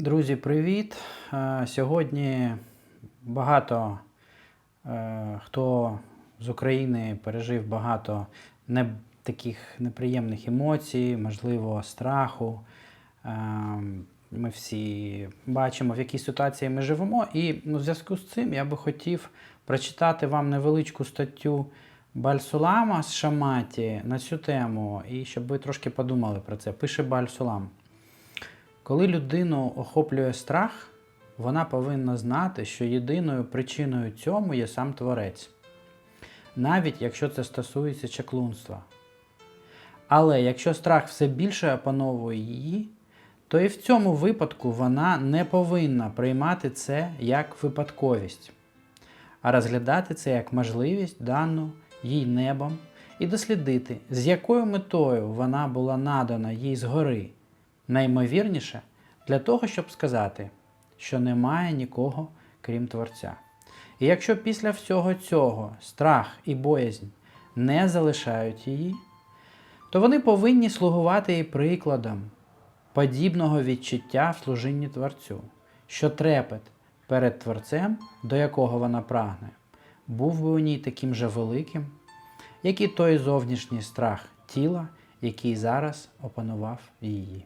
Друзі, привіт! Е, Сьогодні багато е, хто з України пережив багато не, таких неприємних емоцій, можливо, страху. Е, Ми всі бачимо, в якій ситуації ми живемо. І ну, в зв'язку з цим я би хотів прочитати вам невеличку статтю Бальсулама з Шаматі на цю тему, і щоб ви трошки подумали про це. Пише Бальсулам. Коли людину охоплює страх, вона повинна знати, що єдиною причиною цьому є сам Творець, навіть якщо це стосується чаклунства. Але якщо страх все більше опановує її, то і в цьому випадку вона не повинна приймати це як випадковість, а розглядати це як можливість, дану їй небом, і дослідити, з якою метою вона була надана їй згори найімовірніше для того, щоб сказати, що немає нікого крім Творця. І якщо після всього цього страх і боязнь не залишають її, то вони повинні слугувати їй прикладом подібного відчуття в служінні Творцю, що трепет перед Творцем, до якого вона прагне, був би у ній таким же великим, як і той зовнішній страх тіла, який зараз опанував її.